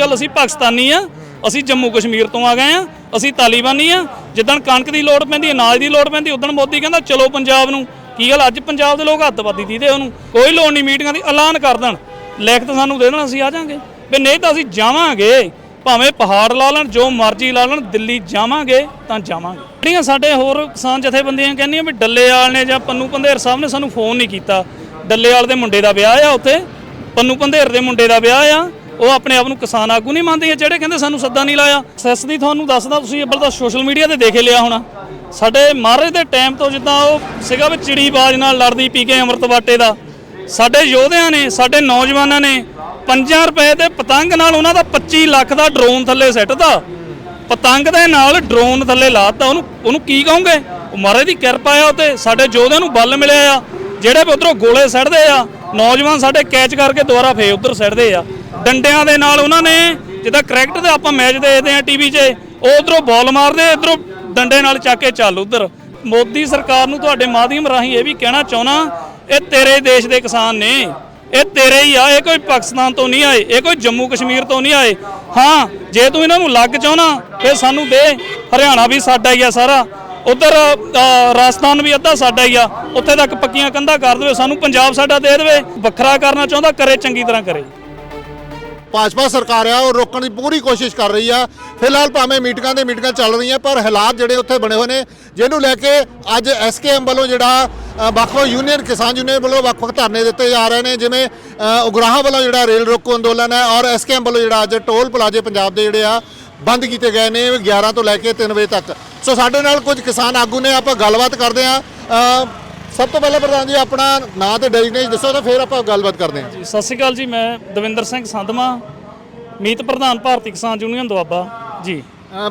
ਗੱਲ, ਅਸੀਂ ਪਾਕਿਸਤਾਨੀ ਆ। ਅਸੀਂ ਜੰਮੂ ਕਸ਼ਮੀਰ ਤੋਂ ਆ ਗਏ ਆ। ਅਸੀਂ ਤਾਲੀਬਾਨੀ ਆ। ਜਿੱਦਣ ਕਣਕ ਦੀ ਲੋੜ ਪੈਂਦੀ, ਅਨਾਜ ਦੀ ਲੋੜ ਪੈਂਦੀ ਉਦੋਂ ਮੋਦੀ ਕਹਿੰਦਾ, ਚਲੋ ਪੰਜਾਬ ਨੂੰ। ਕੀ ਗੱਲ, ਅੱਜ ਪੰਜਾਬ ਦੇ ਲੋਕ ਹੱਥ ਦੀਦੇ ਉਹਨੂੰ। ਕੋਈ ਲੋੜ ਨਹੀਂ ਮੀਟਿੰਗਾਂ ਦੀ, ਐਲਾਨ ਕਰ ਦੇਣ। ਲਿਖ ਤਾਂ ਸਾਨੂੰ ਦੇ ਦੇਣ, ਅਸੀਂ ਆ ਜਾਾਂਗੇ। ਵੀ ਨਹੀਂ ਤਾਂ ਅਸੀਂ ਜਾਵਾਂਗੇ। ਭਾਵੇਂ ਪਹਾੜ ਲਾ ਲੈਣ, ਜੋ ਮਰਜ਼ੀ ਲਾ ਲੈਣ, ਦਿੱਲੀ ਜਾਵਾਂਗੇ ਤਾਂ ਜਾਵਾਂਗੇ। ਜਿਹੜੀਆਂ ਸਾਡੇ ਹੋਰ ਕਿਸਾਨ ਜਥੇਬੰਦੀਆਂ ਕਹਿੰਦੀਆਂ ਵੀ ਡੱਲੇਵਾਲ ਨੇ ਜਾਂ ਪੰਨੂ ਪੰਧੇਰ ਸਾਹਿਬ ਨੇ ਸਾਨੂੰ ਫੋਨ ਨਹੀਂ ਕੀਤਾ। ਡੱਲੇਵਾਲ ਦੇ ਮੁੰਡੇ ਦਾ ਵਿਆਹ ਆ ਉੱਥੇ। ਪੰਨੂ ਪੰਧੇਰ ਦੇ ਮੁੰਡੇ ਦਾ ਵਿਆਹ ਆ। ਉਹ ਆਪਣੇ ਆਪ ਨੂੰ ਕਿਸਾਨ ਆਗੂ ਨਹੀਂ ਮੰਨਦੇ ਜਿਹੜੇ ਕਹਿੰਦੇ ਸਾਨੂੰ ਸੱਦਾ ਨਹੀਂ ਲਾਇਆ। ਸੈਸ ਦੀ ਤੁਹਾਨੂੰ ਦੱਸਦਾ, ਤੁਸੀਂ ਅੱਬਲ ਤਾਂ ਸੋਸ਼ਲ ਮੀਡੀਆ ਤੇ ਦੇਖ ਲਿਆ ਹੋਣਾ। ਸਾਡੇ ਮਹਾਰਾਜ ਦੇ ਟਾਈਮ ਤੋਂ ਜਿੱਦਾਂ ਉਹ ਸੀਗਾ ਵੀ ਚਿੜੀ ਬਾਜ ਨਾਲ ਲੜਦੀ ਪੀ ਕੇ ਅੰਮ੍ਰਿਤ ਬਾਟੇ ਦਾ। ਸਾਡੇ ਯੋਧਿਆਂ ਨੇ, ਸਾਡੇ ਨੌਜਵਾਨਾਂ ਨੇ 5 ਰੁਪਏ ਦੇ ਪਤੰਗ ਨਾਲ ਉਹਨਾਂ ਦਾ 25 ਲੱਖ ਦਾ ਡਰੋਨ ਥੱਲੇ ਸਿੱਟਦਾ ਪਤੰਗ ਦੇ ਨਾਲ ਡਰੋਨ ਥੱਲੇ ਲਾਤਾ, ਉਹਨੂੰ ਉਹਨੂੰ ਕੀ ਕਹੋਗੇ? ਉਹ ਮਹਾਰਾਜ ਦੀ ਕਿਰਪਾ ਆ ਉਤੇ, ਸਾਡੇ ਯੋਧਿਆਂ ਨੂੰ ਬਲ ਮਿਲਿਆ ਆ। ਜਿਹੜੇ ਵੀ ਉਧਰੋਂ ਗੋਲੇ ਸੱਟਦੇ ਆ, ਨੌਜਵਾਨ ਸਾਡੇ ਕੈਚ ਕਰਕੇ ਦੁਬਾਰਾ ਫੇਰ ਉਧਰ ਸਿੱਟਦੇ ਆ। ਡੰਡਿਆਂ ਦੇ ਨਾਲ ਉਹਨਾਂ ਨੇ ਜਿੱਦਾਂ ਕ੍ਰਿਕਟ ਦੇ ਆਪਾਂ ਮੈਚ ਦੇਖਦੇ ਆ ਟੀਵੀ 'ਚ ਉਹ ਉਧਰੋਂ ਬਾਲ ਮਾਰਦੇ, ਇਧਰੋਂ ਡੰਡੇ ਨਾਲ ਚੱਕ ਕੇ ਚੱਲ ਉਧਰ। ਮੋਦੀ ਸਰਕਾਰ ਨੂੰ ਤੁਹਾਡੇ ਮਾਧਿਅਮ ਰਾਹੀਂ ਇਹ ਵੀ ਕਹਿਣਾ ਚਾਹੁੰਦਾ, ਇਹ ਤੇਰੇ ਦੇਸ਼ ਦੇ ਕਿਸਾਨ ਨੇ। ਇਹ ਤੇਰੇ ਹੀ ਆ, ਇਹ ਕੋਈ ਪਾਕਿਸਤਾਨ ਤੋਂ ਨਹੀਂ ਆਏ, ਇਹ ਕੋਈ ਜੰਮੂ ਕਸ਼ਮੀਰ ਤੋਂ ਨਹੀਂ ਆਏ। ਹਾਂ, ਜੇ ਤੂੰ ਇਹਨਾਂ ਨੂੰ ਲੱਗ ਚਾਹਣਾ ਫਿਰ ਸਾਨੂੰ ਦੇ। ਹਰਿਆਣਾ ਵੀ ਸਾਡਾ ਹੀ ਆ ਸਾਰਾ। ਉਧਰ ਰਾਜਸਥਾਨ ਵੀ ਅੱਧਾ ਸਾਡਾ ਹੀ ਆ। ਉੱਥੇ ਤੱਕ ਪੱਕੀਆਂ ਕੰਧਾਂ ਕਰ ਦੇਵੇ, ਸਾਨੂੰ ਪੰਜਾਬ ਸਾਡਾ ਦੇ ਦੇਵੇ। ਵੱਖਰਾ ਕਰਨਾ ਚਾਹੁੰਦਾ, ਕਰੇ ਚੰਗੀ ਤਰ੍ਹਾਂ ਕਰੇ। ਭਾਜਪਾ ਸਰਕਾਰ ਆ, ਉਹ ਰੋਕਣ ਦੀ ਪੂਰੀ ਕੋਸ਼ਿਸ਼ ਕਰ ਰਹੀ ਆ। ਫਿਲਹਾਲ ਭਾਵੇਂ ਮੀਟਿੰਗਾਂ ਦੇ ਮੀਟਿੰਗਾਂ ਚੱਲ ਰਹੀਆਂ, ਪਰ ਹਾਲਾਤ ਜਿਹੜੇ ਉੱਥੇ ਬਣੇ ਹੋਏ ਨੇ, ਜਿਹਨੂੰ ਲੈ ਕੇ ਅੱਜ ਐਸਕੇਐਮ ਵੱਲੋਂ ਜਿਹੜਾ ਵੱਖ-ਵੱਖ ਯੂਨੀਅਨ ਕਿਸਾਨ ਯੂਨੀਅਨ ਵੱਲੋਂ ਵੱਖ-ਵੱਖ ਧਰਨੇ ਦਿੱਤੇ ਜਾ ਰਹੇ ਨੇ, ਜਿਵੇਂ ਉਗਰਾਹਾਂ ਵੱਲੋਂ ਜਿਹੜਾ ਰੇਲ ਰੋਕੋ ਅੰਦੋਲਨ ਹੈ ਔਰ ਐਸਕੇਐਮ ਵੱਲੋਂ ਜਿਹੜਾ ਅੱਜ ਟੋਲ ਪਲਾਜ਼ੇ ਪੰਜਾਬ ਦੇ ਜਿਹੜੇ ਆ, ਬੰਦ ਕੀਤੇ ਗਏ ਨੇ 11 ਤੋਂ ਲੈ ਕੇ 3 ਵਜੇ ਤੱਕ। ਸੋ ਸਾਡੇ ਨਾਲ ਕੁਝ ਕਿਸਾਨ ਆਗੂ ਨੇ, ਆਪਾਂ ਗੱਲਬਾਤ ਕਰਦੇ ਆ ਸਭ ਤੋਂ ਪਹਿਲਾਂ ਪ੍ਰਧਾਨ ਜੀ ਆਪਣਾ ਨਾਂ ਤੇ ਡੈਜ਼ਿਗਨੇਸ਼ਨ ਦੱਸੋ ਤਾਂ ਫਿਰ ਆਪਾਂ ਗੱਲਬਾਤ ਕਰਦੇ ਹਾਂ। ਜੀ ਸਤਿ ਸ਼੍ਰੀ ਅਕਾਲ ਜੀ ਮੈਂ ਦਵਿੰਦਰ ਸਿੰਘ ਸੰਧਮਾ ਮੀਤ ਪ੍ਰਧਾਨ ਭਾਰਤੀ ਕਿਸਾਨ ਯੂਨੀਅਨ ਦੁਆਬਾ ਜੀ।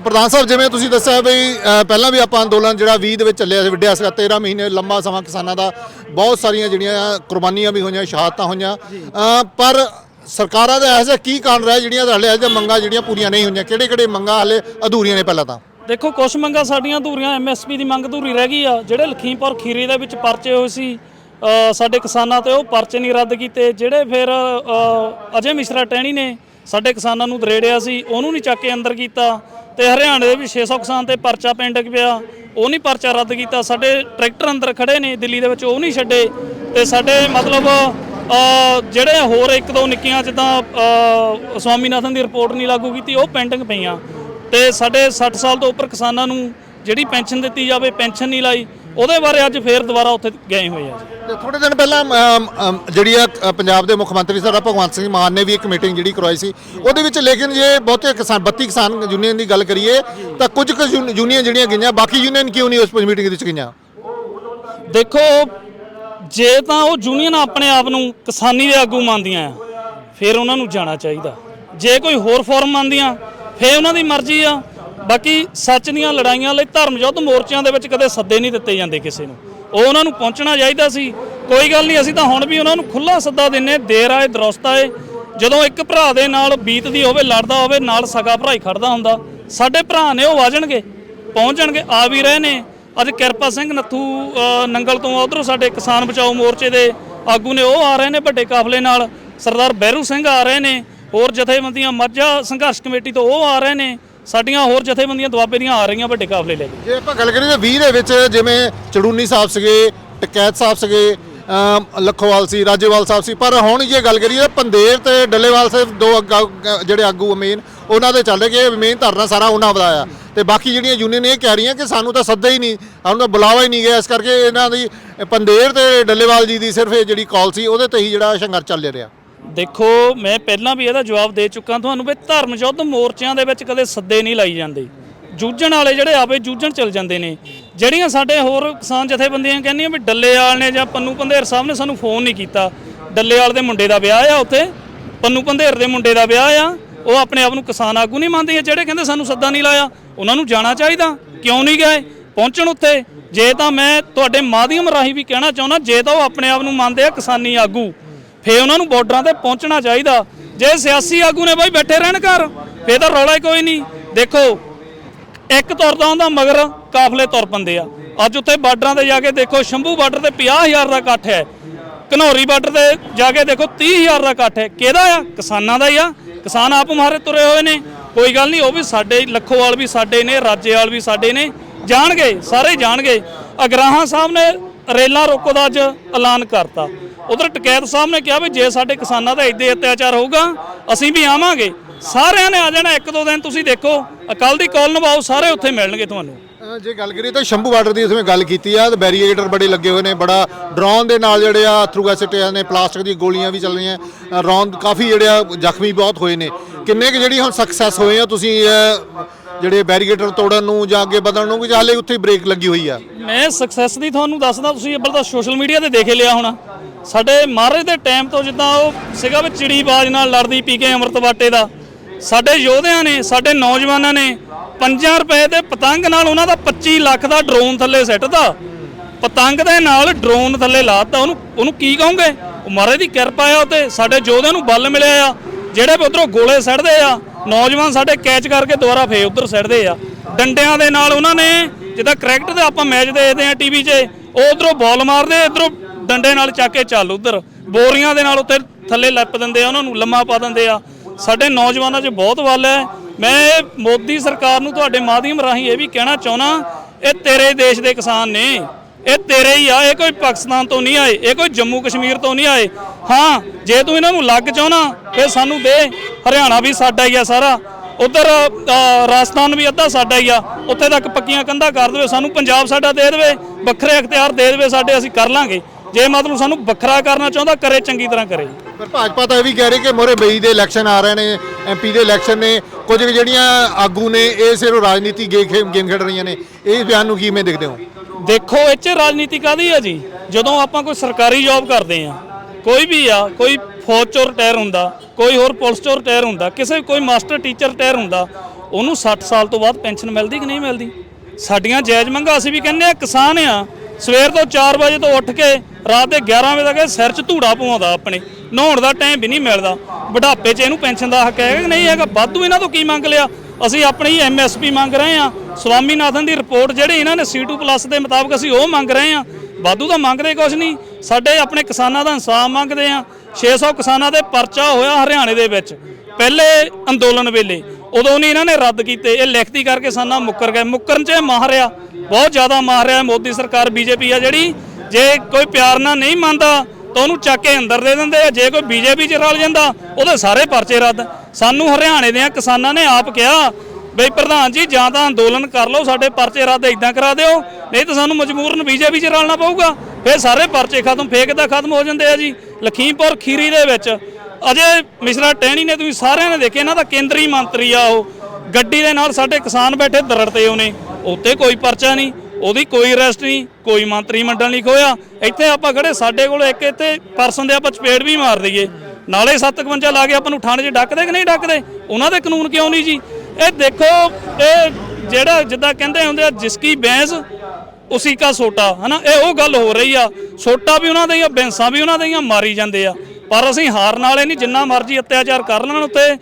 ਪ੍ਰਧਾਨ ਸਾਹਿਬ ਜਿਵੇਂ ਤੁਸੀਂ ਦੱਸਿਆ ਵੀ ਅ, ਪਹਿਲਾਂ ਵੀ ਆਪਾਂ ਅੰਦੋਲਨ ਜਿਹੜਾ 20 ਦੇ ਵਿੱਚ ਚੱਲਿਆ ਸੀ ਵਿੱਢਿਆ ਸੀਗਾ 13 ਮਹੀਨੇ ਲੰਮਾ ਸਮਾਂ ਕਿਸਾਨਾਂ ਦਾ ਬਹੁਤ ਸਾਰੀਆਂ ਜਿਹੜੀਆਂ ਕੁਰਬਾਨੀਆਂ ਵੀ ਹੋਈਆਂ ਸ਼ਹਾਦਤਾਂ ਹੋਈਆਂ। ਪਰ ਸਰਕਾਰਾਂ ਦਾ ਐਸਾ ਕੀ ਕਾਰਨ ਰਿਹਾ ਜਿਹੜੀਆਂ ਹਲੇ ਅਜੇ ਮੰਗਾਂ ਜਿਹੜੀਆਂ ਪੂਰੀਆਂ ਨਹੀਂ ਹੋਈਆਂ? ਕਿਹੜੇ ਕਿਹੜੇ ਮੰਗਾਂ ਹਲੇ ਅਧੂਰੀਆਂ ਨੇ ਪਹਿਲਾਂ ਤਾਂ? ਦੇਖੋ ਕੁਛ ਮੰਗਾਂ ਸਾਡੀਆਂ ਅਧੂਰੀਆਂ ਐਮਐਸਪੀ ਦੀ ਮੰਗ ਅਧੂਰੀ ਰਹਿ ਗਈ ਆ। ਜਿਹੜੇ ਲਖੀਮਪੁਰ ਖੀਰੀ ਦੇ ਵਿੱਚ ਪਰਚੇ ਹੋਏ ਸੀ ਸਾਡੇ ਕਿਸਾਨਾਂ ਤੇ ਉਹ ਪਰਚੇ ਨਹੀਂ ਰੱਦ ਕੀਤੇ। ਜਿਹੜੇ ਫਿਰ ਅਜੇ ਮਿਸ਼ਰਾ ਟਹਿਣੀ ਨੇ ਸਾਡੇ ਕਿਸਾਨਾਂ ਨੂੰ ਦਰੇੜਿਆ ਸੀ ਉਹਨੂੰ ਨਹੀਂ ਚੱਕ ਕੇ ਅੰਦਰ ਕੀਤਾ। ਤੇ ਹਰਿਆਣੇ ਦੇ ਵੀ 600 ਕਿਸਾਨ ਤੇ ਪਰਚਾ ਪੈਂਡਿੰਗ ਪਿਆ। ਉਹ ਨਹੀਂ ਪਰਚਾ ਰੱਦ ਕੀਤਾ। ਸਾਡੇ ਟਰੈਕਟਰ ਅੰਦਰ ਖੜੇ ਨੇ ਦਿੱਲੀ ਦੇ ਵਿੱਚ ਉਹ ਨਹੀਂ ਛੱਡੇ। ਤੇ ਸਾਡੇ ਮਤਲਬ ਜਿਹੜੇ ਹੋਰ ਇੱਕ ਦੋ ਨਿੱਕੀਆਂ ਜਿੱਦਾਂ ਅ, ਸਵਾਮੀਨਾਥਨ ਦੀ ਰਿਪੋਰਟ ਨਹੀਂ ਲਾਗੂ ਕੀਤੀ ਉਹ ਪੈਂਡਿੰਗ ਪਈਆਂ। ਤੇ ਸਾਡੇ 60 ਸਾਲ ਤੋਂ ਉੱਪਰ ਕਿਸਾਨਾਂ ਨੂੰ ਜਿਹੜੀ ਪੈਨਸ਼ਨ ਦਿੱਤੀ ਜਾਵੇ ਪੈਨਸ਼ਨ ਨਹੀਂ ਲਾਈ ਉਹਦੇ ਬਾਰੇ ਅੱਜ ਫੇਰ ਦੁਬਾਰਾ ਉੱਥੇ ਗਏ ਹੋਏ ਆ ਜੀ। ਤੇ ਥੋੜੇ ਦਿਨ ਪਹਿਲਾਂ ਅਮ, ਅਮ, ਜਿਹੜੀ ਆ ਅ, ਪੰਜਾਬ ਦੇ ਮੁੱਖ ਮੰਤਰੀ ਸਾਡਾ ਭਗਵੰਤ ਸਿੰਘ ਮਾਨ ਨੇ ਵੀ ਇੱਕ ਮੀਟਿੰਗ ਜਿਹੜੀ ਕਰਵਾਈ ਸੀ। ਉਹਦੇ ਵਿੱਚ ਲੇਕਿਨ ਜੇ ਬਹੁਤੇ ਕਿਸਾਨ 32 ਕਿਸਾਨ ਯੂਨੀਅਨ ਦੀ ਗੱਲ ਕਰੀਏ ਤਾਂ ਕੁਝ ਕੁ ਯੂਨੀ- ਯੂਨੀਅਨ ਜਿਹੜੀਆਂ ਗਈਆਂ ਬਾਕੀ ਯੂਨੀਅਨ ਕਿਉਂ ਨਹੀਂ ਉਸ ਮੀਟਿੰਗ ਦੇ ਵਿੱਚ ਗਈਆਂ? ਦੇਖੋ ਜੇ ਤਾਂ ਉਹ ਯੂਨੀਅਨ ਆਪਣੇ ਆਪ ਨੂੰ ਕਿਸਾਨੀ ਦੇ ਆਗੂ ਮੰਨਦੀਆਂ ਆ ਫਿਰ ਉਹਨਾਂ ਨੂੰ ਜਾਣਾ ਚਾਹੀਦਾ। ਜੇ ਕੋਈ ਹੋਰ ਫੋਰਮ ਮੰਨਦੀਆਂ ਫਿਰ ਉਹਨਾਂ ਦੀ ਮਰਜ਼ੀ ਆ। ਬਾਕੀ ਸੱਚ ਦੀਆਂ ਲੜਾਈਆਂ ਲਈ ਧਰਮ ਯੁੱਧ ਮੋਰਚਿਆਂ ਦੇ ਵਿੱਚ ਕਦੇ ਸੱਦੇ ਨਹੀਂ ਦਿੱਤੇ ਜਾਂਦੇ ਕਿਸੇ ਨੂੰ। ਉਹ ਉਹਨਾਂ ਨੂੰ ਪਹੁੰਚਣਾ ਚਾਹੀਦਾ ਸੀ। ਕੋਈ ਗੱਲ ਨਹੀਂ, ਅਸੀਂ ਤਾਂ ਹੁਣ ਵੀ ਉਹਨਾਂ ਨੂੰ ਖੁੱਲਾ ਸੱਦਾ ਦਿੰਨੇ ਦੇਰ ਆਏ, ਦਰੁਸਤ ਆਏ। ਜਦੋਂ ਇੱਕ ਭਰਾ ਦੇ ਨਾਲ ਬੀਤਦੀ ਹੋਵੇ, ਲੜਦਾ ਹੋਵੇ, ਨਾਲ ਸਗਾ ਭਰਾ ਹੀ ਖੜਦਾ ਹੁੰਦਾ। ਸਾਡੇ ਭਰਾ ਨੇ, ਉਹ ਆ ਜਾਣਗੇ ਪਹੁੰਚਣਗੇ, ਆ ਵੀ ਰਹੇ ਨੇ। ਅੱਜ ਕਿਰਪਾ ਸਿੰਘ ਨੱਥੂ ਨੰਗਲ ਤੋਂ ਉਧਰੋਂ ਸਾਡੇ ਕਿਸਾਨ ਬਚਾਓ ਮੋਰਚੇ ਦੇ ਆਗੂ ਨੇ, ਉਹ ਆ ਰਹੇ ਨੇ ਵੱਡੇ ਕਾਫਲੇ ਨਾਲ। ਸਰਦਾਰ ਬਹਿਰੂ ਸਿੰਘ ਆ ਰਹੇ ਨੇ। ਹੋਰ ਜਥੇਬੰਦੀਆਂ ਮਾਝਾ ਸੰਘਰਸ਼ ਕਮੇਟੀ ਤੋਂ ਉਹ ਆ ਰਹੇ ਨੇ, ਸਾਡੀਆਂ ਹੋਰ ਜਥੇਬੰਦੀਆਂ ਦੁਆਬੇ ਦੀਆਂ ਆ ਰਹੀਆਂ ਵੱਡੇ ਕਾਫਲੇ ਲੈ ਕੇ। ਜੇ ਆਪਾਂ ਗੱਲ ਕਰੀਏ ਤਾਂ 20 ਦੇ ਵਿੱਚ ਜਿਵੇਂ ਚੜੂਨੀ ਸਾਹਿਬ ਸੀਗੇ, ਟਕੈਤ ਸਾਹਿਬ ਸੀਗੇ, ਅਮ, ਲੱਖੋਵਾਲ ਸੀ, ਰਾਜੇਵਾਲ ਸਾਹਿਬ ਸੀ, ਪਰ ਹੁਣ ਜੇ ਗੱਲ ਕਰੀਏ ਤਾਂ ਪੰਦੇਰ ਤੇ ਡੱਲੇਵਾਲ ਸਾਹਿਬ ਦੋ ਅੱਗਾ- ਜਿਹੜੇ ਆਗੂ ਮੇਨ ਉਹਨਾਂ ਦੇ ਚੱਲ ਗਏ ਮੇਨ ਧਰਨਾ ਸਾਰਾ ਉਹਨਾਂ ਵਧਾਇਆ ਤੇ ਬਾਕੀ ਜਿਹੜੀਆਂ ਯੂਨੀਅਨ ਇਹ ਕਹਿ ਰਹੀਆਂ ਕਿ ਸਾਨੂੰ ਤਾਂ ਸੱਦਾ ਹੀ ਨਹੀਂ, ਸਾਨੂੰ ਤਾਂ ਬੁਲਾਵਾ ਹੀ ਨਹੀਂ ਗਿਆ, ਇਸ ਕਰਕੇ ਇਹਨਾਂ ਦੀ ਪੰਦੇਰ ਤੇ ਡੱਲੇਵਾਲ ਜੀ ਦੀ ਸਿਰਫ ਇਹ ਜਿਹੜੀ ਕਾਲ ਸੀ, ਉਹਦੇ ਤੇ ਹੀ ਜਿਹੜਾ ਸੰਘਰਸ਼ ਚੱਲ ਰਿਹਾ। ਦੇਖੋ, ਮੈਂ ਪਹਿਲਾਂ ਵੀ ਇਹਦਾ ਜਵਾਬ ਦੇ ਚੁੱਕਾ ਤੁਹਾਨੂੰ ਵੀ ਧਰਮ ਯੁੱਧ ਮੋਰਚਿਆਂ ਦੇ ਵਿੱਚ ਕਦੇ ਸੱਦੇ ਨਹੀਂ ਲਾਈ ਜਾਂਦੇ। ਜੂਝਣ ਵਾਲੇ ਜਿਹੜੇ ਆਵੇ ਜੂਝਣ ਚਲ ਜਾਂਦੇ ਨੇ। ਜਿਹੜੀਆਂ ਸਾਡੇ ਹੋਰ ਕਿਸਾਨ ਜਥੇਬੰਦੀਆਂ ਕਹਿੰਦੀਆਂ ਵੀ ਡੱਲੇਵਾਲ ਨੇ ਜਾਂ ਪੰਨੂ ਪੰਧੇਰ ਸਾਹਿਬ ਨੇ ਸਾਨੂੰ ਫੋਨ ਨਹੀਂ ਕੀਤਾ। ਡੱਲੇਵਾਲ ਦੇ ਮੁੰਡੇ ਦਾ ਵਿਆਹ ਆ ਉੱਥੇ। ਪੰਨੂ ਪੰਧੇਰ ਦੇ ਮੁੰਡੇ ਦਾ ਵਿਆਹ ਆ। ਉਹ ਆਪਣੇ ਆਪ ਨੂੰ ਕਿਸਾਨ ਆਗੂ ਨਹੀਂ ਮੰਨਦੇ ਜਿਹੜੇ ਕਹਿੰਦੇ ਸਾਨੂੰ ਸੱਦਾ ਨਹੀਂ ਲਾਇਆ, ਉਹਨਾਂ ਨੂੰ ਜਾਣਾ ਚਾਹੀਦਾ। ਕਿਉਂ ਨਹੀਂ ਗਏ? ਪਹੁੰਚਣ ਉੱਥੇ ਜੇ ਤਾਂ ਮੈਂ ਤੁਹਾਡੇ ਮਾਧਿਅਮ ਰਾਹੀਂ ਵੀ ਕਹਿਣਾ ਚਾਹੁੰਦਾ, ਜੇ ਤਾਂ ਉਹ ਆਪਣੇ ਆਪ ਨੂੰ ਮੰਨਦੇ ਆ ਕਿਸਾਨੀ ਆਗੂ। ਫੇ ਉਹਨਾਂ ਨੂੰ ਬਾਰਡਰਾਂ ਤੇ ਪਹੁੰਚਣਾ ਚਾਹੀਦਾ। ਜੇ ਸਿਆਸੀ ਆਗੂ ਨੇ ਬਾਈ ਬੈਠੇ ਰਹਿਣ ਘਰ ਫੇ ਤਾਂ ਰੌਲਾ ਹੀ ਕੋਈ ਨਹੀਂ। ਦੇਖੋ, ਇੱਕ ਤੁਰਦਾ ਹੁੰਦਾ ਮਗਰ ਕਾਫਲੇ ਤੁਰ ਪੰਦੇ ਆ। ਅੱਜ ਉੱਥੇ ਬਾਰਡਰਾਂ ਤੇ ਜਾ ਕੇ ਦੇਖੋ, ਸ਼ੰਭੂ ਬਾਰਡਰ ਤੇ 50000 ਦਾ ਇਕੱਠ ਹੈ। ਘਨੌਰੀ ਬਾਰਡਰ ਤੇ ਜਾ ਕੇ ਦੇਖੋ 30000 ਦਾ ਇਕੱਠ ਹੈ। ਕਿਹਦਾ ਆ? ਕਿਸਾਨਾਂ ਦਾ ਹੀ ਆ। ਕਿਸਾਨ ਆਪ ਮਾਰੇ ਤੁਰੇ ਹੋਏ ਨੇ। ਕੋਈ ਗੱਲ ਨਹੀਂ, ਉਹ ਵੀ ਸਾਡੇ ਲੱਖੋਵਾਲ ਵੀ ਸਾਡੇ ਨੇ, ਰਾਜੇਵਾਲ ਵੀ ਸਾਡੇ ਨੇ। ਜਾਣਗੇ, ਸਾਰੇ ਜਾਣਗੇ। ਅਗਰਾਹਾਂ ਸਾਹਿਬ ਨੇ ਰੇਲਾਂ ਰੋਕੋ ਦਾ ਅੱਜ ਐਲਾਨ ਕਰਤਾ। ਉਧਰ ਟਕੈਤ ਸਾਹਿਬ ਨੇ ਕਿਹਾ ਵੀ ਜੇ ਸਾਡੇ ਕਿਸਾਨਾਂ ਦਾ ਇੱਦੇ ਅਤਿਆਚਾਰ ਹੋਊਗਾ ਅਸੀਂ ਵੀ ਆਵਾਂਗੇ। ਸਾਰਿਆਂ ਨੇ ਆ ਜਾਣਾ ਇੱਕ ਦੋ ਦਿਨ ਤੁਸੀਂ ਦੇਖੋ। ਅਕਲ ਦੀ ਕਾਲ ਨਿਭਾਓ ਸਾਰੇ ਉੱਥੇ ਮਿਲਣਗੇ ਤੁਹਾਨੂੰ। ਜੇ ਗੱਲ ਕਰੀਏ ਤਾਂ ਸ਼ੰਭੂ ਬਾਰਡਰ ਦੀ ਇਸਵੇਂ ਗੱਲ ਕੀਤੀ ਆ ਤੇ ਬੜੇ ਲੱਗੇ ਹੋਏ ਨੇ ਬੜਾ ਡਰੋਨ ਦੇ ਨਾਲ ਜਿਹੜੇ ਆ ਥਰੂ ਗੈਸ ਨੇ ਪਲਾਸਟਿਕ ਦੀਆਂ ਗੋਲੀਆਂ ਵੀ ਚੱਲ ਰਹੀਆਂ। ਅ, ਰੌਂਦ ਕਾਫੀ ਜਿਹੜੇ ਆ ਜ਼ਖਮੀ ਬਹੁਤ ਹੋਏ ਨੇ। ਕਿੰਨੇ ਕੁ ਜਿਹੜੀ ਹੁਣ ਸਕਸੈਸ ਹੋਏ ਆ ਤੁਸੀਂ ਜਿਹੜੇ ਬੈਰੀਏਡਰ ਤੋੜਨ ਨੂੰ ਜਾਂ ਅੱਗੇ ਵਧਣ ਨੂੰ ਕਿ ਹਾਲੇ ਉੱਥੇ ਬ੍ਰੇਕ ਲੱਗੀ ਹੋਈ ਆ? ਮੈਂ ਸਕਸੈਸ ਦੀ ਤੁਹਾਨੂੰ ਦੱਸਦਾ, ਤੁਸੀਂ ਅੱਬਲ ਤਾਂ ਸੋਸ਼ਲ ਮੀਡੀਆ ਤੇ ਦੇਖ ਲਿਆ ਹੋਣਾ। ਸਾਡੇ ਮਹਾਰਾਜ ਦੇ ਟਾਈਮ ਤੋਂ ਜਿੱਦਾਂ ਉਹ ਸੀਗਾ ਵੀ ਚਿੜੀ ਬਾਜ ਨਾਲ ਲੜਦੀ, ਪੀ ਕੇ ਅੰਮ੍ਰਿਤ ਬਾਟੇ ਦਾ। ਸਾਡੇ ਯੋਧਿਆਂ ਨੇ, ਸਾਡੇ ਨੌਜਵਾਨਾਂ ਨੇ 5 ਰੁਪਏ ਦੇ ਪਤੰਗ ਨਾਲ ਉਹਨਾਂ ਦਾ 25 ਲੱਖ ਦਾ ਡਰੋਨ ਥੱਲੇ ਸਿੱਟਦਾ ਪਤੰਗ ਦੇ ਨਾਲ ਡਰੋਨ ਥੱਲੇ ਲਾਤਾ ਉਹਨੂੰ ਉਹਨੂੰ ਕੀ ਕਹੋਗੇ? ਉਹ ਮਹਾਰਾਜ ਦੀ ਕਿਰਪਾ ਆ ਉਤੇ ਸਾਡੇ ਯੋਧਿਆਂ ਨੂੰ ਬਲ ਮਿਲਿਆ ਆ। ਜਿਹੜੇ ਵੀ ਉਧਰੋਂ ਗੋਲੇ ਸੱਟਦੇ ਆ ਨੌਜਵਾਨ ਸਾਡੇ ਕੈਚ ਕਰਕੇ ਦੁਬਾਰਾ ਫੇਰ ਉਧਰ ਸੜਦੇ ਆ। ਡੰਡਿਆਂ ਦੇ ਨਾਲ ਉਹਨਾਂ ਨੇ ਜਿੱਦਾਂ ਕ੍ਰਿਕਟ ਦੇ ਆਪਾਂ ਮੈਚ ਦੇਖਦੇ ਆ ਟੀਵੀ 'ਚ, ਉਹ ਉਧਰੋਂ ਬਾਲ ਮਾਰਦੇ, ਇਧਰੋਂ ਡੰਡੇ ਨਾਲ ਚੱਕ ਕੇ ਚੱਲ ਉਧਰ। ਬੋਰੀਆਂ ਦੇ ਨਾਲ ਉੱਤੇ ਥੱਲੇ ਲੱਪ ਦਿੰਦੇ ਆ, ਉਹਨਾਂ ਨੂੰ ਲੰਮਾ ਪਾ ਦਿੰਦੇ ਆ। ਸਾਡੇ ਨੌਜਵਾਨਾਂ 'ਚ ਬਹੁਤ ਵੱਲ ਹੈ। ਮੈਂ ਮੋਦੀ ਸਰਕਾਰ ਨੂੰ ਤੁਹਾਡੇ ਮਾਧਿਅਮ ਰਾਹੀਂ ਇਹ ਵੀ ਕਹਿਣਾ ਚਾਹੁੰਦਾ, ਇਹ ਤੇਰੇ ਦੇਸ਼ ਦੇ ਕਿਸਾਨ ਨੇ। ਇਹ ਤੇਰੇ ਹੀ ਆ, ਇਹ ਕੋਈ ਪਾਕਿਸਤਾਨ ਤੋਂ ਨਹੀਂ ਆਏ, ਇਹ ਕੋਈ ਜੰਮੂ ਕਸ਼ਮੀਰ ਤੋਂ ਨਹੀਂ ਆਏ। ਹਾਂ, ਜੇ ਤੂੰ ਇਹਨਾਂ ਨੂੰ ਲੱਗ ਚਾਹਣਾ, ਫਿਰ ਸਾਨੂੰ ਦੇ। ਹਰਿਆਣਾ ਵੀ ਸਾਡਾ ਹੀ ਆ ਸਾਰਾ। ਉਧਰ ਰਾਜਸਥਾਨ ਵੀ ਅੱਧਾ ਸਾਡਾ ਹੀ ਆ। ਉੱਥੇ ਤੱਕ ਪੱਕੀਆਂ ਕੰਧਾਂ ਕਰ ਦੇਵੇ, ਸਾਨੂੰ ਪੰਜਾਬ ਸਾਡਾ ਦੇ ਦੇਵੇ, ਵੱਖਰੇ ਅਖਤਿਆਰ ਦੇ ਦੇਵੇ, ਸਾਡੇ ਅਸੀਂ ਕਰ ਲਾਂਗੇ। ਜੇ ਮਤਲਬ ਸਾਨੂੰ ਵੱਖਰਾ ਕਰਨਾ ਚਾਹੁੰਦਾ, ਕਰੇ ਚੰਗੀ ਤਰ੍ਹਾਂ ਕਰੇ। ਪਰ ਭਾਜਪਾ ਤਾਂ ਇਹ ਵੀ ਕਹਿ ਰਹੀ ਕਿ ਮੋਰੇ ਬਈ ਦੇ ਇਲੈਕਸ਼ਨ ਆ ਰਹੇ ਨੇ ਐਮਪੀ ਦੇ ਇਲੈਕਸ਼ਨ ਨੇ, ਕੁਝ ਕੁ ਜਿਹੜੀਆਂ ਆਗੂ ਨੇ, ਇਹ ਸਿਰਫ ਰਾਜਨੀਤੀ ਗੇ- ਖੇ- ਗੇਮ ਖੇਡ ਰਹੀਆਂ ਨੇ। ਇਹ ਬਿਆਨ ਨੂੰ ਕਿਵੇਂ ਦੇਖਦੇ ਹੋ? ਦੇਖੋ ਇਹ 'ਚ ਰਾਜਨੀਤੀ ਕਾਦੀ ਆ ਜੀ? ਜਦੋਂ ਆਪਾਂ ਕੋਈ ਸਰਕਾਰੀ ਜੌਬ ਕਰਦੇ ਆ, ਕੋਈ ਵੀ ਆ, ਕੋਈ ਫੌਜ ਚੋਂ ਰਿਟਾਇਰ ਹੁੰਦਾ, ਕੋਈ ਹੋਰ ਪੁਲਿਸ ਚੋਂ ਰਿਟਾਇਰ ਹੁੰਦਾ, ਕਿਸੇ ਕੋਈ ਮਾਸਟਰ ਟੀਚਰ ਰਿਟਾਇਰ ਹੁੰਦਾ, ਉਹਨੂੰ 60 ਸਾਲ ਤੋਂ ਬਾਅਦ ਪੈਨਸ਼ਨ ਮਿਲਦੀ ਕਿ ਨਹੀਂ ਮਿਲਦੀ? ਸਾਡੀਆਂ ਜਾਇਜ਼ ਮੰਗਾਂ ਅਸੀਂ ਵੀ ਕਹਿੰਦੇ ਆ, ਕਿਸਾਨ ਆ, ਸਵੇਰ ਤੋਂ 4 ਵਜੇ ਤੋਂ ਉੱਠ ਕੇ ਰਾਤ ਦੇ 11 ਵਜੇ ਤੱਕ ਸਿਰ 'ਚ ਧੂੜਾ ਪਵਾਉਂਦਾ ਆਪਣੇ, ਨਹਾਉਣ ਦਾ ਟਾਈਮ ਵੀ ਨਹੀਂ ਮਿਲਦਾ। ਬੁਢਾਪੇ 'ਚ ਇਹਨੂੰ ਪੈਨਸ਼ਨ ਦਾ ਹੱਕ ਹੈਗਾ ਕਿ ਨਹੀਂ ਹੈਗਾ? ਵਾਧੂ ਇਹਨਾਂ ਤੋਂ ਕੀ ਮੰਗ ਲਿਆ? ਅਸੀਂ ਆਪਣੀ ਐਮਐਸਪੀ ਮੰਗ ਰਹੇ ਆ। ਸਵਾਮੀਨਾਥਨ ਦੀ ਰਿਪੋਰਟ ਜਿਹੜੀ ਇਹਨਾਂ ਨੇ C2 ਪਲੱਸ ਦੇ ਮੁਤਾਬਕ ਅਸੀਂ ਉਹ ਮੰਗ ਰਹੇ ਹਾਂ। ਵਾਧੂ ਤਾਂ ਮੰਗਦੇ ਕੁਝ ਨਹੀਂ। ਸਾਡੇ ਆਪਣੇ ਕਿਸਾਨਾਂ ਦਾ ਇਨਸਾਫ ਮੰਗਦੇ ਆ 600 ਕਿਸਾਨਾਂ ਦੇ ਪਰਚਾ ਹੋਇਆ ਹਰਿਆਣੇ ਦੇ ਵਿੱਚ। ਪਹਿਲੇ ਅੰਦੋਲਨ ਵੇਲੇ ਉਦੋਂ ਨਹੀਂ ਇਹਨਾਂ ਨੇ ਰੱਦ ਕੀਤੇ। ਇਹ ਲਿਖਤੀ ਕਰਕੇ ਕਿਸਾਨਾਂ ਮੁੱਕਰ ਗਏ। ਮੁੱਕਰਨ 'ਚ ਇਹ ਮਾਹਰ ਆ। ਬਹੁਤ ਜ਼ਿਆਦਾ ਮਾਹਰ ਆ। ਮੋਦੀ ਸਰਕਾਰ ਬੀਜੇਪੀ ਆ ਜਿਹੜੀ ਜੇ ਕੋਈ ਪਿਆਰ ਨਾਲ ਨਹੀਂ ਮੰਨਦਾ ਤਾਂ ਉਹਨੂੰ ਚੱਕ ਕੇ ਅੰਦਰ ਦੇ ਦਿੰਦੇ ਆ। ਜੇ ਕੋਈ ਬੀਜੇਪੀ 'ਚ ਰਲ ਜਾਂਦਾ, ਉਹਦੇ ਸਾਰੇ ਪਰਚੇ ਰੱਦ। ਸਾਨੂੰ ਹਰਿਆਣੇ ਦੇ ਕਿਸਾਨਾਂ ਨੇ ਆਪ ਕਿਹਾ ਬਈ ਪ੍ਰਧਾਨ ਜੀ, ਜਾਂ ਤਾਂ ਅੰਦੋਲਨ ਕਰ ਲਓ, ਸਾਡੇ ਪਰਚੇ ਰੱਦ ਇਦਾਂ ਕਰਾ ਦਿਓ, ਨਹੀਂ ਤਾਂ ਸਾਨੂੰ ਮਜਬੂਰਨ ਬੀਜੇਪੀ 'ਚ ਰਲਣਾ ਪਊਗਾ। ਫਿਰ ਸਾਰੇ ਪਰਚੇ ਖਤਮ, ਫੇਕ ਦਾ ਖਤਮ ਹੋ ਜਾਂਦੇ ਆ ਜੀ। ਲਖੀਮਪੁਰ ਖੀਰੀ ਦੇ ਵਿੱਚ ਅਜੇ ਮਿਸ਼ਰਾ ਟਹਿਣੀ ਨੇ ਤੁਸੀਂ ਸਾਰਿਆਂ ਨੇ ਦੇਖਿਆ, ਇਹਨਾਂ ਦਾ ਕੇਂਦਰੀ ਮੰਤਰੀ ਆ ਉਹ। ਗੱਡੀ ਦੇ ਨਾਲ ਸਾਡੇ ਕਿਸਾਨ ਬੈਠੇ ਦਰੜ ਤੇ ਉਹਨੇ, ਉੱਤੇ ਕੋਈ ਪਰਚਾ ਨਹੀਂ, ਉਹਦੀ ਕੋਈ ਅਰੈਸਟ ਨਹੀਂ, ਕੋਈ ਮੰਤਰੀ ਮੰਡਲ ਨਹੀਂ ਖੋਇਆ ਇੱਥੇ ਆਪਾਂ ਖੜੇ, ਸਾਡੇ ਕੋਲ ਇੱਕ ਇੱਥੇ ਪਰਸਨ ਦੇ ਆਪਾਂ ਚਪੇੜ ਵੀ ਮਾਰ ਦਈਏ। ਨਾਲੇ 751 ਲਾ ਕੇ ਆਪਾਂ ਨੂੰ ਥਾਣੇ 'ਚ ਡੱਕਦੇ ਕਿ ਨਹੀਂ ਡੱਕਦੇ? ਉਹਨਾਂ ਦੇ ਕਾਨੂੰਨ ਕਿਉਂ ਨਹੀਂ ਜੀ? ਇਹ ਦੇਖੋ ਇਹ ਜਿਹੜਾ ਜਿੱਦਾਂ ਕਹਿੰਦੇ ਹੁੰਦੇ ਆ ਜਿਸਕੀ ਬੈਂਸ ਉਸੀ ਕਾ ਸੋਟਾ ਹਨਾ? ਇਹ ਉਹ ਗੱਲ ਹੋ ਰਹੀ ਆ। ਸੋਟਾ ਵੀ ਉਹਨਾਂ ਦੀਆਂ ਬੈਂਸਾਂ ਵੀ ਉਹਨਾਂ ਦੀਆਂ ਮਾਰੀ ਜਾਂਦੇ ਆ। ਪਰ ਅਸੀਂ ਹਾਰਨ ਵਾਲੇ ਨਹੀਂ ਜਿੰਨਾ ਮਰਜ਼ੀ ਅਤਿਆਚਾਰ ਕਰ ਲੈਣ ਉੱਤੇ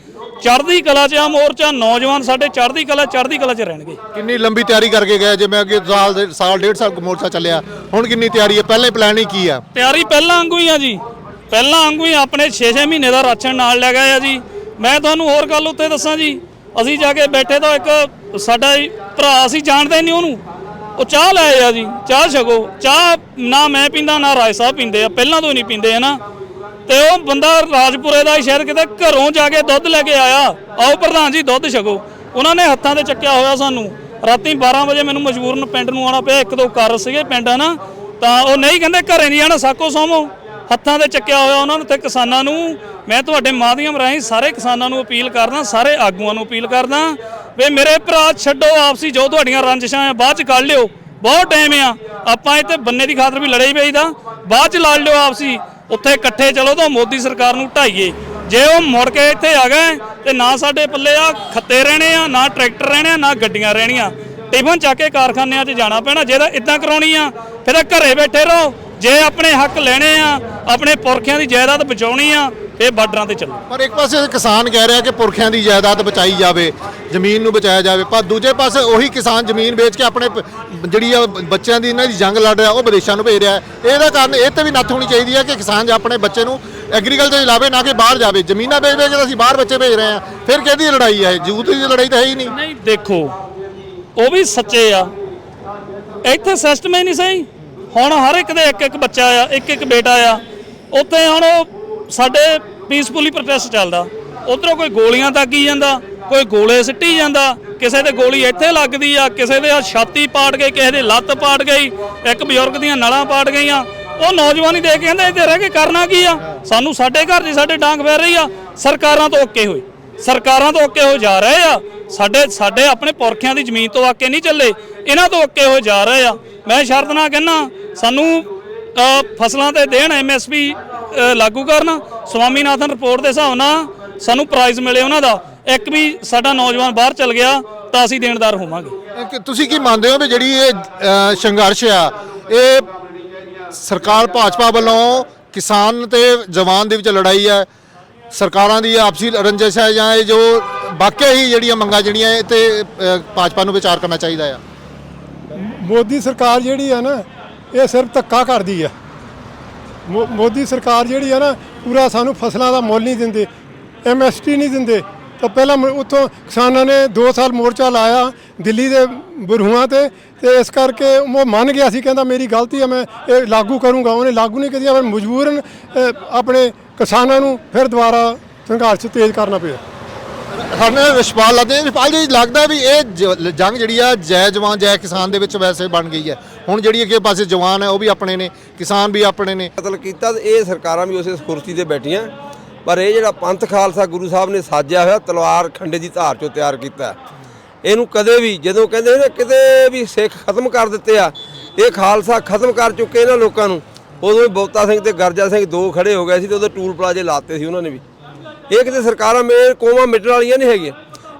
ਚੜ੍ਹਦੀ ਕਲਾ 'ਚ ਆ ਮੋਰਚਾ ਨੌਜਵਾਨ ਸਾਡੇ ਚੜ੍ਹਦੀ ਕਲਾ ਚੜ੍ਹਦੀ ਕਲਾ 'ਚ ਰਹਿਣਗੇ। ਕਿੰਨੀ ਲੰਬੀ ਤਿਆਰੀ ਕਰਕੇ ਗਏ ਜਿਵੇਂ ਅੱਗੇ ਸਾਲ ਦੇ ਸਾਲ ਡੇਢ ਸਾਲ ਮੋਰਚਾ ਚੱਲਿਆ ਹੁਣ ਕਿੰਨੀ ਤਿਆਰੀ ਹੈ? ਪਹਿਲਾਂ ਹੀ ਪਲਾਨਿੰਗ ਕੀ ਆ? ਤਿਆਰੀ ਪਹਿਲਾਂ ਵਾਂਗੂ ਹੀ ਆ ਜੀ। ਪਹਿਲਾਂ ਵਾਂਗੂ ਹੀ ਆਪਣੇ 6-6 ਮਹੀਨੇ ਦਾ ਰਾਸ਼ਨ ਨਾਲ ਲੈ ਗਏ ਆ ਜੀ। ਮੈਂ ਤੁਹਾਨੂੰ ਹੋਰ ਗੱਲ ਉੱਤੇ ਦੱਸਾਂ ਜੀ। ਅਸੀਂ ਜਾ ਕੇ ਬੈਠੇ ਤਾਂ ਇੱਕ ਸਾਡਾ ਹੀ ਭਰਾ, ਅਸੀਂ ਜਾਣਦੇ ਨਹੀਂ ਉਹਨੂੰ। ਉਹ ਚਾਹ ਲੈ ਆ ਜੀ, ਚਾਹ ਛਕੋ। ਚਾਹ ਨਾ ਮੈਂ ਪੀਂਦਾ, ਨਾ ਰਾਏ ਸਾਹਿਬ ਪੀਂਦੇ ਆ। ਪਹਿਲਾਂ ਤੋਂ ਹੀ ਨਹੀਂ ਪੀਂਦੇ ਹੈ ਨਾ ਤੇ ਉਹ ਬੰਦਾ ਰਾਜਪੁਰੇ ਦਾ ਹੀ ਸ਼ਾਇਦ ਕਿਤੇ ਘਰੋਂ ਜਾ ਕੇ ਦੁੱਧ ਲੈ ਕੇ ਆਇਆ। ਆਓ ਪ੍ਰਧਾਨ ਜੀ, ਦੁੱਧ ਛਕੋ। ਉਹਨਾਂ ਨੇ ਹੱਥਾਂ ਤੇ ਚੱਕਿਆ ਹੋਇਆ ਸਾਨੂੰ। ਰਾਤੀ 12 ਵਜੇ ਮੈਨੂੰ ਮਜਬੂਰਨ ਪਿੰਡ ਨੂੰ ਆਉਣਾ ਪਿਆ। ਇੱਕ ਦੋ ਕਾਰਜ ਸੀਗੇ ਪਿੰਡ ਹਨਾ। ਤਾਂ ਉਹ ਨਹੀਂ ਕਹਿੰਦੇ ਘਰੇ ਨਹੀਂ ਆਣਾ ਸਾਕੋ ਸੋਮੋ ਹੱਥਾਂ ਤੇ ਚੱਕਿਆ ਹੋਇਆ ਉਹਨਾਂ ਨੂੰ ਤੇ ਕਿਸਾਨਾਂ ਨੂੰ ਮੈਂ ਤੁਹਾਡੇ ਮਾਧਿਅਮ ਰਾਹੀਂ ਸਾਰੇ ਕਿਸਾਨਾਂ ਨੂੰ ਅਪੀਲ ਕਰਦਾ, ਸਾਰੇ ਆਗੂਆਂ ਨੂੰ ਅਪੀਲ ਕਰਦਾ ਵੀ ਮੇਰੇ ਭਰਾ ਛੱਡੋ ਆਪਸੀ ਜੋ ਤੁਹਾਡੀਆਂ ਰੰਜਿਸ਼ਾਂ ਆ, ਬਾਅਦ ਚ ਕੱਢ ਲਿਓ। ਬਹੁਤ ਟਾਈਮ ਆ। ਆਪਾਂ ਇੱਥੇ ਬੰਨੇ ਦੀ ਖਾਤਰ ਵੀ ਲੜੇ ਪਈਦਾ ਬਾਅਦ ਚ ਲੜ ਲਿਓ ਆਪਸੀ ਉੱਥੇ ਇਕੱਠੇ ਚਲੋ ਤਾਂ ਮੋਦੀ ਸਰਕਾਰ ਨੂੰ ਢਾਈਏ। ਜੇ ਉਹ ਮੁੜ ਕੇ ਇੱਥੇ ਆ ਗਏ, ਤੇ ਨਾ ਸਾਡੇ ਪੱਲੇ ਆ ਖੱਤੇ ਰਹਿਣੇ ਆ, ਨਾ ਟਰੈਕਟਰ ਰਹਿਣੇ ਆ, ਨਾ ਗੱਡੀਆਂ ਰਹਿਣੀਆਂ। ਟਿਫਨ ਚੱਕ ਕੇ ਕਾਰਖਾਨਿਆਂ 'ਚ ਜਾਣਾ ਪੈਣਾ, ਜੇ ਤਾਂ ਇਦਾਂ ਕਰਾਉਣੀ ਆ, ਫਿਰ ਤਾਂ ਘਰੇ ਬੈਠੇ ਰਹੋ। ਜੇ ਆਪਣੇ ਹੱਕ ਲੈਣੇ ਆ ਆਪਣੇ ਪੁਰਖਿਆਂ ਦੀ ਜਾਇਦਾਦ ਬਚਾਉਣੀ ਆ ਫੇਰ ਬਾਰਡਰਾਂ ਤੇ ਚੱਲੂ। ਪਰ ਇੱਕ ਪਾਸੇ ਕਿਸਾਨ ਕਹਿ ਰਿਹਾ ਕਿ ਪੁਰਖਿਆਂ ਦੀ ਜਾਇਦਾਦ ਬਚਾਈ ਜਾਵੇ ਜ਼ਮੀਨ ਨੂੰ ਬਚਾਇਆ ਜਾਵੇ ਪਰ ਦੂਜੇ ਪਾਸੇ ਉਹੀ ਕਿਸਾਨ ਜ਼ਮੀਨ ਵੇਚ ਕੇ ਆਪਣੇ ਪ- ਜਿਹੜੀ ਆ ਬੱਚਿਆਂ ਦੀ ਇਹਨਾਂ ਦੀ ਜੰਗ ਲੜ ਰਿਹਾ ਉਹ ਵਿਦੇਸ਼ਾਂ ਨੂੰ ਭੇਜ ਰਿਹਾ ਹੈ। ਇਹਦਾ ਕਾਰਨ ਇਹ ਤੇ ਵੀ ਨੱਥ ਹੋਣੀ ਚਾਹੀਦੀ ਹੈ ਕਿ ਕਿਸਾਨ ਜੇ ਆਪਣੇ ਬੱਚੇ ਨੂੰ ਐਗਰੀਕਲਚਰ 'ਚ ਲਾਵੇ ਨਾ ਕਿ ਬਾਹਰ ਜਾਵੇ। ਜ਼ਮੀਨਾਂ ਵੇਚ ਵੇਚ ਕੇ ਤਾਂ ਅਸੀਂ ਬਾਹਰ ਬੱਚੇ ਭੇਜ ਰਹੇ ਹਾਂ ਫਿਰ ਕਿਹਦੀ ਲੜਾਈ ਹੈ ਜੂਤ ਦੀ ਲੜਾਈ ਤਾਂ ਹੈ ਹੀ ਨਹੀਂ। ਨਹੀਂ ਦੇਖੋ ਉਹ ਵੀ ਸੱਚੇ ਆ। ਇੱਥੇ ਸਿਸਟਮ ਹੀ ਨਹੀਂ ਸਹੀ। ਹੁਣ ਹਰ ਇੱਕ ਦੇ ਇੱਕ ਇੱਕ ਬੱਚਾ ਆ, ਇੱਕ ਇੱਕ ਬੇਟਾ ਆ। ਉੱਥੇ ਹੁਣ ਉਹ ਸਾਡੇ ਪੀਸਫੁਲੀ ਪ੍ਰੋਟੈਸਟ ਚੱਲਦਾ। ਉਧਰੋਂ ਕੋਈ ਗੋਲੀਆਂ ਦਾਗੀ ਜਾਂਦਾ, ਕੋਈ ਗੋਲੇ ਸਿੱਟੀ ਜਾਂਦਾ, ਕਿਸੇ ਦੇ ਗੋਲੀ ਇੱਥੇ ਲੱਗਦੀ ਆ, ਕਿਸੇ ਦੇ ਆ ਛਾਤੀ ਪਾੜ ਗਈ, ਕਿਸੇ ਦੇ ਲੱਤ ਪਾੜ ਗਈ, ਇੱਕ ਬਜ਼ੁਰਗ ਦੀਆਂ ਨਲਾਂ ਪਾੜ ਗਈਆਂ। ਉਹ ਨੌਜਵਾਨੀ ਦੇਖ ਕੇ ਕਹਿੰਦੇ, ਇੱਥੇ ਰਹਿ ਕੇ ਕਰਨਾ ਕੀ ਆ? ਸਾਨੂੰ ਸਾਡੇ ਘਰ ਦੀ ਸਾਡੇ ਡਾਂਗ ਫੇਰ ਰਹੀ ਆ। ਸਰਕਾਰਾਂ ਤੋਂ ਓਕੇ ਹੋਏ। ਸਰਕਾਰਾਂ ਤੋਂ ਓਕੇ ਹੋ ਜਾ ਰਹੇ ਆ। ਸਾਡੇ ਸਾਡੇ ਆਪਣੇ ਪੁਰਖਿਆਂ ਦੀ ਜ਼ਮੀਨ ਤੋਂ ਵਾਕੇ ਨਹੀਂ ਚੱਲੇ। ਇਹਨਾਂ ਤੋਂ ਓਕੇ ਹੋ ਜਾ ਰਹੇ ਆ। ਮੈਂ ਸ਼ਰਤ ਨਾਲ ਕਹਿੰਨਾ ਸਾਨੂੰ ਫਸਲਾਂ ਤੇ ਦੇਣ ਐਮਐਸਪੀ ਲਾਗੂ ਕਰਨ ਸਵਾਮੀਨਾਥਨ ਰਿਪੋਰਟ ਦੇ ਹਿਸਾਬ ਨਾਲ ਸਾਨੂੰ ਪ੍ਰਾਈਜ਼ ਮਿਲੇ ਉਹਨਾਂ ਦਾ। ਇੱਕ ਵੀ ਸਾਡਾ ਨੌਜਵਾਨ ਬਾਹਰ ਚਲ ਗਿਆ ਤਾਂ ਅਸੀਂ ਦੇਣਦਾਰ ਹੋਵਾਂਗੇ। ਤੁਸੀਂ ਕੀ ਮੰਨਦੇ ਹੋ ਵੀ ਜਿਹੜੀ ਇਹ ਸੰਘਰਸ਼ ਆ ਇਹ ਸਰਕਾਰ ਭਾਜਪਾ ਵੱਲੋਂ ਕਿਸਾਨ ਤੇ ਜਵਾਨ ਦੇ ਵਿੱਚ ਲੜਾਈ ਹੈ ਸਰਕਾਰਾਂ ਦੀ ਆਪਸੀ ਰੰਜਿਸ਼ ਹੈ ਜਾਂ ਇਹ ਜੋ ਵਾਕਿਆ ਹੀ ਜਿਹੜੀਆਂ ਮੰਗਾਂ ਜਿਹੜੀਆਂ ਇਹ ਤੇ ਭਾਜਪਾ ਨੂੰ ਵਿਚਾਰ ਕਰਨਾ ਚਾਹੀਦਾ ਆ? ਮੋਦੀ ਸਰਕਾਰ ਜਿਹੜੀ ਆ ਨਾ ਇਹ ਸਿਰਫ ਧੱਕਾ ਕਰਦੀ ਆ। ਮੋ- ਮੋਦੀ ਸਰਕਾਰ ਜਿਹੜੀ ਆ ਨਾ, ਪੂਰਾ ਸਾਨੂੰ ਫਸਲਾਂ ਦਾ ਮੁੱਲ ਨਹੀਂ ਦਿੰਦੇ ਐਮਐਸਟੀ ਨਹੀਂ ਦਿੰਦੇ। ਤਾਂ ਪਹਿਲਾਂ ਉੱਥੋਂ ਕਿਸਾਨਾਂ ਨੇ 2 ਸਾਲ ਮੋਰਚਾ ਲਾਇਆ, ਦਿੱਲੀ ਦੇ ਬਰੂਹਾਂ ਤੇ ਤੇ ਇਸ ਕਰਕੇ ਉਹ ਮੰਨ ਗਿਆ ਸੀ, ਕਹਿੰਦਾ ਮੇਰੀ ਗਲਤੀ ਹੈ ਮੈਂ ਇਹ ਲਾਗੂ ਕਰੂੰਗਾ। ਉਹਨੇ ਲਾਗੂ ਨਹੀਂ ਕੀਤੀ ਪਰ ਮਜਬੂਰਨ ਆਪਣੇ ਕਿਸਾਨਾਂ ਨੂੰ ਫਿਰ ਦੁਬਾਰਾ ਸੰਘਰਸ਼ ਤੇਜ਼ ਕਰਨਾ ਪਿਆ। ਸਾਨੂੰ ਵਿਸ਼ਵਾਸ ਲੱਗਦਾ ਹੈ ਵਿਪਾਲ ਜੀ ਲੱਗਦਾ ਵੀ ਇਹ ਜੰਗ ਜਿਹੜੀ ਆ, ਜੈ ਜਵਾਨ, ਜੈ ਕਿਸਾਨ ਦੇ ਵਿੱਚ ਵੈਸੇ ਬਣ ਗਈ ਹੈ। ਹੁਣ ਜਿਹੜੀ ਅੱਗੇ ਪਾਸੇ ਜਵਾਨ ਹੈ, ਉਹ ਵੀ ਆਪਣੇ ਨੇ, ਕਿਸਾਨ ਵੀ ਆਪਣੇ ਨੇ। ਕਤਲ ਕੀਤਾ ਤੇ ਇਹ ਸਰਕਾਰਾਂ ਵੀ ਉਸੇ ਕੁਰਸੀ ਤੇ ਬੈਠੀਆਂ। ਪਰ ਇਹ ਜਿਹੜਾ ਪੰਥ ਖਾਲਸਾ ਗੁਰੂ ਸਾਹਿਬ ਨੇ ਸਾਜਿਆ ਹੋਇਆ, ਤਲਵਾਰ ਖੰਡੇ ਦੀ ਧਾਰ ਚੋਂ ਤਿਆਰ ਕੀਤਾ। ਇਹਨੂੰ ਕਦੇ ਵੀ, ਜਦੋਂ ਕਹਿੰਦੇ ਨੇ ਕਿਤੇ ਵੀ ਸਿੱਖ ਖਤਮ ਕਰ ਦਿੱਤੇ ਆ, ਇਹ ਖਾਲਸਾ ਖਤਮ ਕਰ ਚੁੱਕੇ ਇਹਨਾਂ ਲੋਕਾਂ ਨੂੰ। ਉਦੋਂ ਹੀ ਬੋਤਾ ਸਿੰਘ ਤੇ ਗਰਜਾ ਸਿੰਘ ਦੋ ਖੜੇ ਹੋ ਗਏ ਸੀ ਤੇ ਉਦੋਂ ਟੂਲ ਪਲਾਜੇ ਲਾਤੇ ਸੀ ਉਹਨਾਂ ਨੇ ਵੀ। ਇਹ ਕਿਤੇ ਸਰਕਾਰਾਂ ਮੇ ਕੋਮਾ ਮਿਟਣ ਵਾਲੀਆਂ ਨਹੀਂ ਹੈਗੀਆਂ।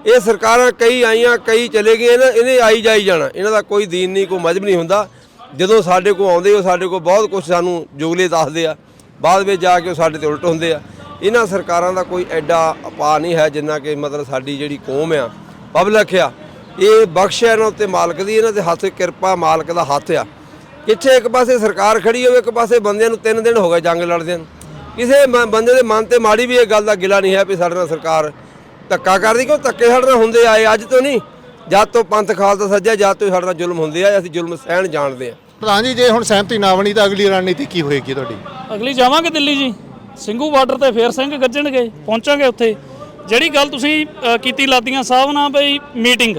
ਇਹ ਸਰਕਾਰਾਂ ਕਈ ਆਈਆਂ, ਕਈ ਚਲੇ ਗਈਆਂ, ਇਹਨਾਂ ਇਹਨੇ ਆਈ ਜਾਈ ਜਾਣਾ। ਇਹਨਾਂ ਦਾ ਕੋਈ ਦੀਨ ਨਹੀਂ, ਕੋਈ ਮਜਬ ਨਹੀਂ ਹੁੰਦਾ। ਜਦੋਂ ਸਾਡੇ ਕੋਲ ਆਉਂਦੇ ਉਹ ਸਾਡੇ ਕੋਲ ਬਹੁਤ ਕੁਝ ਸਾਨੂੰ ਜੁਗਲੇ ਦੱਸਦੇ ਆ। ਬਾਅਦ ਵਿੱਚ ਜਾ ਕੇ ਉਹ ਸਾਡੇ ਤੇ ਉਲਟ ਹੁੰਦੇ ਆ। ਇਹਨਾਂ ਸਰਕਾਰਾਂ ਦਾ ਕੋਈ ਐਡਾ ਅਪਾ ਨਹੀਂ ਹੈ ਜਿੰਨਾ ਕਿ ਮਤਲਬ ਸਾਡੀ ਜਿਹੜੀ ਕੌਮ ਆ ਪਬਲਿਕ ਆ। ਇਹ ਬਖਸ਼ ਹੈ ਇਹਨਾਂ ਉੱਤੇ, ਮਾਲਕ ਦੀ ਇਹਨਾਂ ਦੇ ਹੱਥ ਕਿਰਪਾ, ਮਾਲਕ ਦਾ ਹੱਥ ਆ। ਕਿੱਥੇ ਇੱਕ ਪਾਸੇ ਸਰਕਾਰ ਖੜੀ ਹੋਵੇ, ਇੱਕ ਪਾਸੇ ਬੰਦਿਆਂ ਨੂੰ ਤਿੰਨ ਦਿਨ ਹੋ ਗਏ ਜੰਗ ਲੜਦਿਆਂ ਨੂੰ। ਕਿਸੇ ਬੰਦੇ ਦੇ ਮਨ ਤੇ ਮਾੜੀ ਵੀ ਇਹ ਗੱਲ ਦਾ ਗਿਲਾ ਨਹੀਂ ਹੈ ਵੀ ਸਾਡੇ ਨਾਲ ਸਰਕਾਰ ਧੱਕਾ ਕਰਦੀ, ਕਿਉਂ ਧੱਕੇ ਸਾਡੇ ਨਾਲ ਹੁੰਦੇ ਆਏ, ਅੱਜ ਤੋਂ ਨਹੀਂ। ਜਦ ਤੋਂ ਪੰਥ ਖਾਲਸਾ ਸੱਜਿਆ ਜਦ ਤੋਂ ਹੀ ਸਾਡੇ ਨਾਲ ਜ਼ੁਲਮ ਹੁੰਦੇ ਆ ਅਸੀਂ ਜ਼ੁਲਮ ਸਹਿਣ ਜਾਣਦੇ ਆ। ਪ੍ਰਧਾਨ ਜੀ ਜੇ ਹੁਣ ਸਹਿਮਤੀ ਨਾ ਬਣੀ ਤਾਂ ਅਗਲੀ ਰਣਨੀਤੀ ਕੀ ਹੋਏਗੀ ਤੁਹਾਡੀ? ਅਗਲੀ ਜਾਵਾਂਗੇ ਦਿੱਲੀ ਜੀ। ਸਿੰਘੂ ਬਾਰਡਰ ਤੇ ਫੇਰ ਸਿੰਘ ਗੱਜਣਗੇ ਪਹੁੰਚਾਂਗੇ ਉੱਥੇ। ਜਿਹੜੀ ਗੱਲ ਤੁਸੀਂ ਕੀਤੀ ਲਾਦੀਆਂ ਸਾਹਿਬ ਨਾਲ ਬਈ ਮੀਟਿੰਗ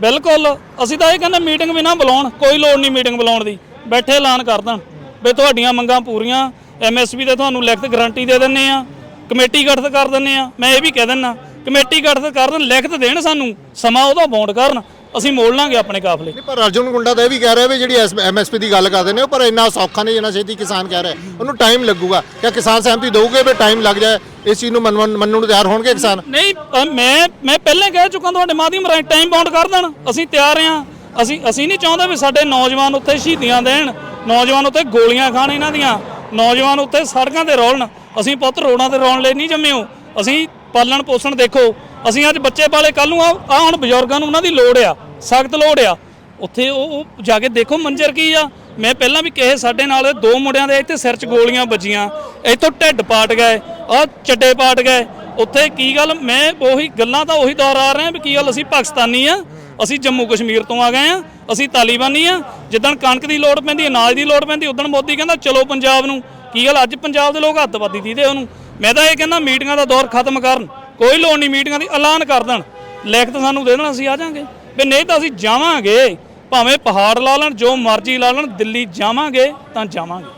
ਬਿਲਕੁਲ। ਅਸੀਂ ਤਾਂ ਇਹ ਕਹਿੰਦੇ ਮੀਟਿੰਗ ਵੀ ਨਾ ਬੁਲਾਉਣ ਕੋਈ ਲੋੜ ਨਹੀਂ ਮੀਟਿੰਗ ਬੁਲਾਉਣ ਦੀ। ਬੈਠੇ ਐਲਾਨ ਕਰ ਦੇਣ ਵੀ ਤੁਹਾਡੀਆਂ ਮੰਗਾਂ ਪੂਰੀਆਂ ਐਮਐਸਪੀ ਤੇ ਤੁਹਾਨੂੰ ਲਿਖਤ ਗਾਰੰਟੀ ਦੇ ਦਿੰਨੇ ਆ ਕਮੇਟੀ ਗਠਿਤ ਕਰ ਦਿੰਨੇ ਆ ਮੈਂ ਇਹ ਵੀ ਕਹਿ ਦਿੰਨਾ ਕਮੇਟੀ ਗਠਿਤ ਕਰ ਦੇਣ ਲਿਖਤ ਦੇਣ ਸਾਨੂੰ ਸਮਾਂ ਉਹਦਾ ਬੌਂਡ ਕਰਨ ਅਸੀਂ ਮੋੜ ਲਾਂਗੇ ਆਪਣੇ ਕਾਫਲੇ। ਨਹੀਂ ਪਰ ਅਰਜੁਨ ਗੁੰਡਾ ਤਾਂ ਇਹ ਵੀ ਕਹਿ ਰਿਹਾ ਵੀ ਜਿਹੜੀ ਐਮਐਸਪੀ ਦੀ ਗੱਲ ਕਰਦੇ ਨੇ ਪਰ ਇੰਨਾ ਸੌਖਾ ਨਹੀਂ ਜਿੰਨਾ ਛੇਤੀ ਕਿਸਾਨ ਕਹਿ ਰਿਹਾ। ਉਹਨੂੰ ਟਾਈਮ ਲੱਗੂਗਾ। ਕਿ ਕਿਸਾਨ ਸਹਿਮਤੀ ਦੇਊਗੇ ਵੀ ਟਾਈਮ ਲੱਗ ਜਾਏ ਇਸ ਚੀਜ਼ ਨੂੰ ਮੰਨਣ ਨੂੰ ਤਿਆਰ ਹੋਣਗੇ ਕਿਸਾਨ? ਨਹੀਂ ਮੈਂ ਮੈਂ ਪਹਿਲਾਂ ਕਹਿ ਚੁੱਕਾ ਤੁਹਾਡੇ ਮਾਧਿਅਮ ਰਾਹੀਂ ਟਾਈਮ ਬਾਉਂਡ ਕਰ ਦੇਣ ਅਸੀਂ ਤਿਆਰ ਹਾਂ। ਅਸੀਂ ਅਸੀਂ ਨਹੀਂ ਚਾਹੁੰਦੇ ਵੀ ਸਾਡੇ ਨੌਜਵਾਨ ਉੱਥੇ ਸ਼ਹੀਦੀਆਂ ਦੇਣ ਨੌਜਵਾਨ ਉੱਥੇ ਗੋਲੀਆਂ ਖਾਣ ਇਹਨਾਂ ਦੀਆਂ ਨੌਜਵਾਨ ਉੱਥੇ ਸੜਕਾਂ ਤੇ ਰੋਲਣ। ਅਸੀਂ ਪੁੱਤ ਰੋਡਾਂ ਤੇ ਰੋਣ ਲਈ ਨਹੀਂ ਜੰਮਿਓ ਅਸੀਂ ਪਾਲਣ ਪੋਸ਼ਣ ਦੇਖੋ, ਅਸੀਂ ਅੱਜ ਬੱਚੇ ਪਾਲੇ ਕੱਲ ਨੂੰ ਆ ਆਹ ਹੁਣ ਬਜ਼ੁਰਗਾਂ ਨੂੰ ਉਹਨਾਂ ਦੀ ਲੋੜ ਆ, ਸਖਤ ਲੋੜ ਆ। ਉੱਥੇ ਉਹ ਉਹ ਜਾ ਕੇ ਦੇਖੋ ਮੰਜ਼ਰ ਕੀ ਆ। ਮੈਂ ਪਹਿਲਾਂ ਵੀ ਕਹੇ ਸਾਡੇ ਨਾਲ ਦੋ ਮੁੰਡਿਆਂ ਦੇ ਇੱਥੇ ਸਿਰ 'ਚ ਗੋਲੀਆਂ ਵੱਜੀਆਂ, ਇੱਥੋਂ ਢਿੱਡ ਪਾਟ ਗਏ, ਆ ਚੱਡੇ ਪਾਟ ਗਏ। ਉੱਥੇ ਕੀ ਗੱਲ, ਮੈਂ ਉਹੀ ਗੱਲਾਂ ਤਾਂ ਉਹੀ ਦੁਹਰਾ ਰਹੇ ਆ ਵੀ ਕੀ ਗੱਲ, ਅਸੀਂ ਪਾਕਿਸਤਾਨੀ ਆ, ਅਸੀਂ ਜੰਮੂ ਕਸ਼ਮੀਰ ਤੋਂ ਆ ਗਏ ਆ, ਅਸੀਂ ਤਾਲੀਬਾਨੀ ਆ। ਜਿੱਦਣ ਕਣਕ ਦੀ ਲੋੜ ਪੈਂਦੀ, ਅਨਾਜ ਦੀ ਲੋੜ ਪੈਂਦੀ, ਉਦੋਂ ਮੋਦੀ ਕਹਿੰਦਾ, ਚਲੋ ਪੰਜਾਬ ਨੂੰ। ਕੀ ਗੱਲ, ਅੱਜ ਪੰਜਾਬ ਦੇ ਲੋਕ ਹੱਥਪਾਤੀ ਦੀਦੇ ਉਹਨੂੰ। ਮੈਂ ਤਾਂ ਇਹ ਕਹਿੰਦਾ ਮੀਟਿੰਗਾਂ ਦਾ ਦੌਰ ਖਤਮ ਕਰਨ, ਕੋਈ ਲੋੜ ਨਹੀਂ ਮੀਟਿੰਗਾਂ ਦੀ, ਐਲਾਨ ਕਰ ਦੇਣ। ਲਿਖਤ ਸਾਨੂੰ ਦੇ ਦੇਣ, ਅਸੀਂ ਆ ਜਾਾਂਗੇ। ਵੀ ਨਹੀਂ ਤਾਂ ਅਸੀਂ ਜਾਵਾਂਗੇ, ਭਾਵੇਂ ਪਹਾੜ ਲਾ ਲੈਣ, ਜੋ ਮਰਜ਼ੀ ਲਾ ਲੈਣ, ਦਿੱਲੀ ਜਾਵਾਂਗੇ ਤਾਂ ਜਾਵਾਂਗੇ।